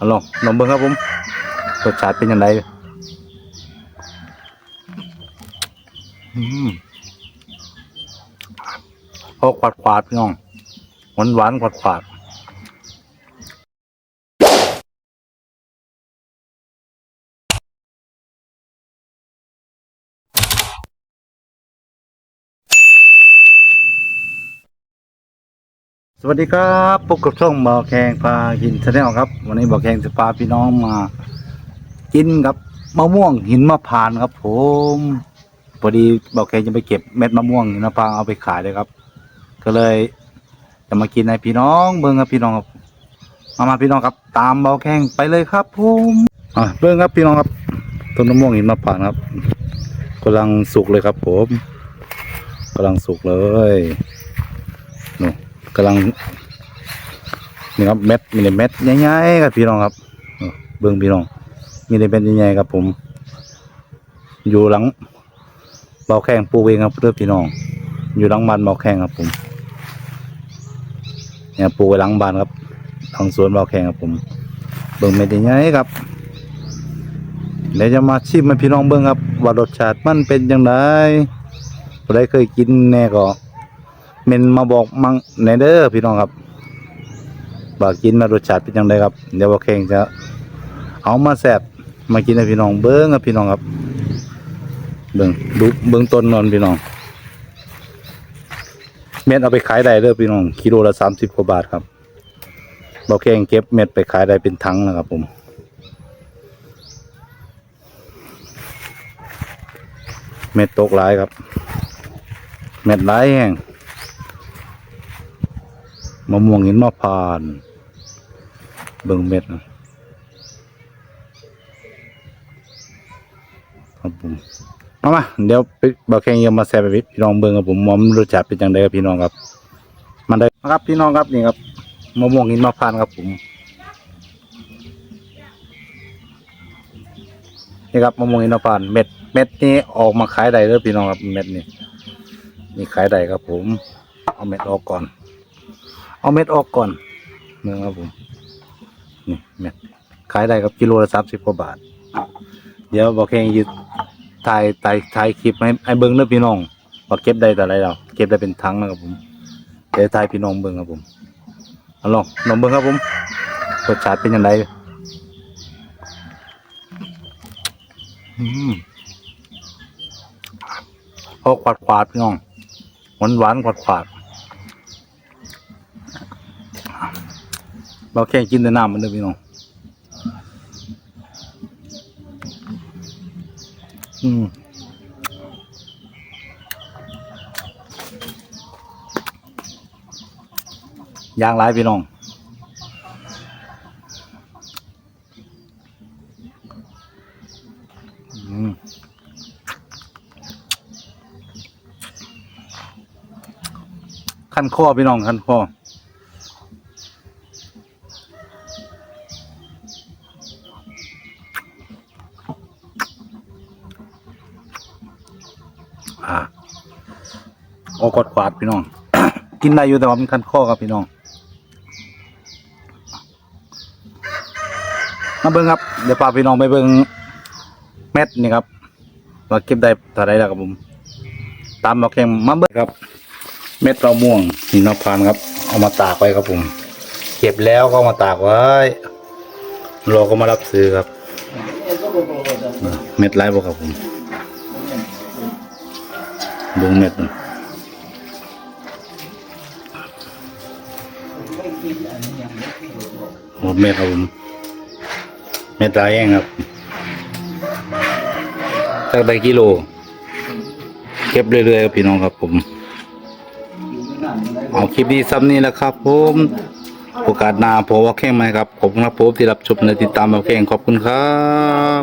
เอาลองลองเบิ้งครับผมรสชาติเป็นยังไงอืมพอขวาดขวาดพี่น้องหวานหวานขวาดขวาด สวัสดีครับพบกับช่องบ่อแขงพากินชาแนลครับ วันนี้บ่อแขงจะพาพี่น้องมา กินกับมะม่วงหินมะพร้านครับ ผมพอดีบ่อแขงจะไปเก็บเม็ดมะม่วงหินมะพร้านเอาไปขายเลยครับ ก็เลยจะมากินให้พี่น้องเบิ้งครับพี่น้องครับมามาพี่น้องครับ ตามเบาแข้งไปเลยครับผมอะเบิ้งครับพี่น้องครับต้นมะม่วงหินมะพร้านครับกำลังสุกเลยครับ ผมกำลังสุกเลย กำลังนี่ครับเม็ดมีแต่เม็ดใหญ่ๆครับพี่น้องครับเบิ้องพี่น้อง มีแต่เม็ดใหญ่ๆครับผม อยู่หลังเบาแข้งปูเองครับเพื่อพี่น้อง อยู่หลังบ้านเบาแข้งครับผมเนี่ยปูไว้หลังบ้านครับทางสวนเบาแข่งครับผม เบิ่งไม่ได้ไงครับเดี๋ยวจะมาชิมให้พี่น้องเบิ่งครับว่ารสชาติมันเป็นยังไงผู้ใดเคยกินแน่ก็ เมนมาบอกมังในเด้อพี่น้องครับว่ากินมารสชาติเป็นยังไงครับเดี๋ยวบาแข่งจะเอามาแซ่บมากินให้พี่น้องเบิ่งครับพี่น้องครับเบิ่งดูเบิ่งต้นนอนพี่น้อง เม็ดเอาไปขายได้เด้อพี่น้องกิโลละสามสิบกว่าบาทครับเราแค่งเก็บเม็ดไปขายได้เป็นถังนะครับผมเม็ดตกหลายครับ เม็ดหลายแห้ง มะม่วงหินมะพานเบิ่งเม็ดนะครับผมมามาเดี๋ยวไปบอกแข่งเยี่ยมมาแซ่บไปพี่น้องเบิ่งครับผมว่ามันรสชาติเป็นจังไดครับพี่น้องครับ มันได้ครับพี่น้องครับนี่ครับมะม่วงหินมะพานครับผมนี่ครับมะม่วงหินมะพร้านเม็ดเม็ดนี้ออกมาขายได้เลยพี่น้องครับเม็ดนี้นี่ขายได้ครับผม เอาเม็ดออกก่อน เอาเม็ดออกก่อนเนื้อครับผมนี่เม็ดขายได้ครับกิโลละสามสิบกว่าบาท เดี๋ยวบอกแข่งยืดถ่ายถ่ายถ่ายคลิปให้ให้เบิ้งเด้อพี่น้องว่าเก็บได้แต่ไรเราเก็บได้เป็นทั้งนะครับผมเดี๋ยวถ่ายพี่น้องเบิ้งครับผมเอาลองลองเบิ้งครับผมรสชาติเป็นยังไงอืมพอขวาดขวาดพี่น้องหวานหวานขวาดขวาด เราแค่กินแต่น้ำมันเด้อพี่น้องอืมยางหลายพี่น้องขั้นข้อพี่น้องขั้นข้อ อ่าโอ้กดขวาดพี่น้อง กินได้อยู่แต่ว่ามันขั้นข้อครับพี่น้องมาเบิ้งครับเดี๋ยวพาพี่น้องไปเบิ้งเม็ดนี่ครับว่าเก็บได้เท่าไรแล้วครับผม ตามมาแข่งมาเบิ้งครับ เม็ดเราม่วงหินนพานครับ เอามาตากไว้ครับผมเก็บแล้วก็มาตากไว้รอก็มารับซื้อครับ เม็ดไรบ่ครับผม บงเม็ดนะหมดเม็ดครับผมเม็ดลายแองครับสักได้กิโล เก็บเรื่อยๆครับพี่น้องครับผม เอาคลิปนี้ซ้ำนี้แหละครับผมโอกาสหน้าผมว่าแข่งไหมครับ ขอบคุณครับผมที่รับชมและติดตามมาแข่งขอบคุณครับ